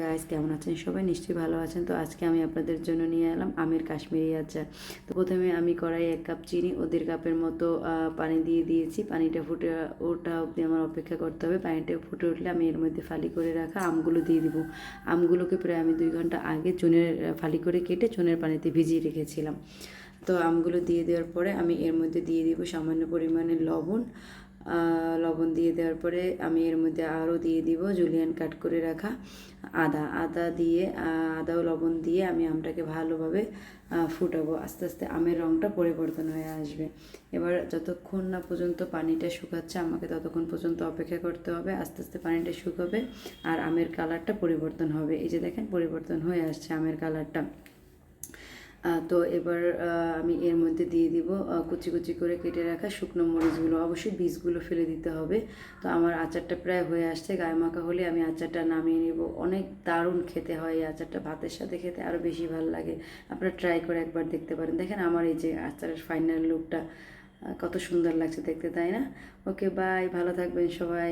Guys কেমন আছেন সবাই? নিশ্চয়ই ভালো আছেন। তো আজকে আমি আপনাদের জন্য নিয়ে এলাম আমের কাশ্মীরি আচার। তো প্রথমে আমি কড়াই এক কাপ চিনি ওদের কাপের মতো পানি দিয়ে দিয়েছি। পানিটা ফুটে ওটা অবধি আমার অপেক্ষা করতে হবে। পানিটা ফুটে উঠলে আমি এর মধ্যে ফালি করে রাখা আমগুলো দিয়ে দিব। আমগুলোকে প্রায় আমি দুই ঘণ্টা আগে চুনের ফালি করে কেটে চুনের পানিতে ভিজিয়ে রেখেছিলাম। তো আমগুলো দিয়ে দেওয়ার পরে আমি এর মধ্যে দিয়ে দিব সামান্য পরিমাণে লবণ লবণ দিয়ে দেওয়ার পরে আমি এর মধ্যে আরও দিয়ে দিব জুলিয়ান কাট করে রাখা আদা। আদা দিয়ে আদা ও লবণ দিয়ে আমি আমটাকে ভালোভাবে ফুটাবো। আস্তে আস্তে আমের রঙটা পরিবর্তন হয়ে আসবে। এবার যতক্ষণ না পর্যন্ত পানিটা শুকাচ্ছে, আমাকে ততক্ষণ পর্যন্ত অপেক্ষা করতে হবে। আস্তে আস্তে পানিটা শুকাবে আর আমের কালারটা পরিবর্তন হবে। এই যে দেখেন, পরিবর্তন হয়ে আসছে আমের কালারটা তো এবার আমি এর মধ্যে দিয়ে দিব কুচি কুচি করে কেটে রাখা শুকনো মরিচগুলো। অবশ্যই বীজগুলো ফেলে দিতে হবে। তো আমার আচারটা প্রায় হয়ে আসছে, গায়ে মাখা হলে আমি আচারটা নামিয়ে নিব। অনেক দারুণ খেতে হয় এই আচারটা, ভাতের সাথে খেতে আরও বেশি ভালো লাগে। আপনারা ট্রাই করে একবার দেখতে পারেন। দেখেন আমার এই যে আচারের ফাইনাল লুকটা কত সুন্দর লাগছে দেখতে, তাই না? ওকে বাই ভালো থাকবেন সবাই।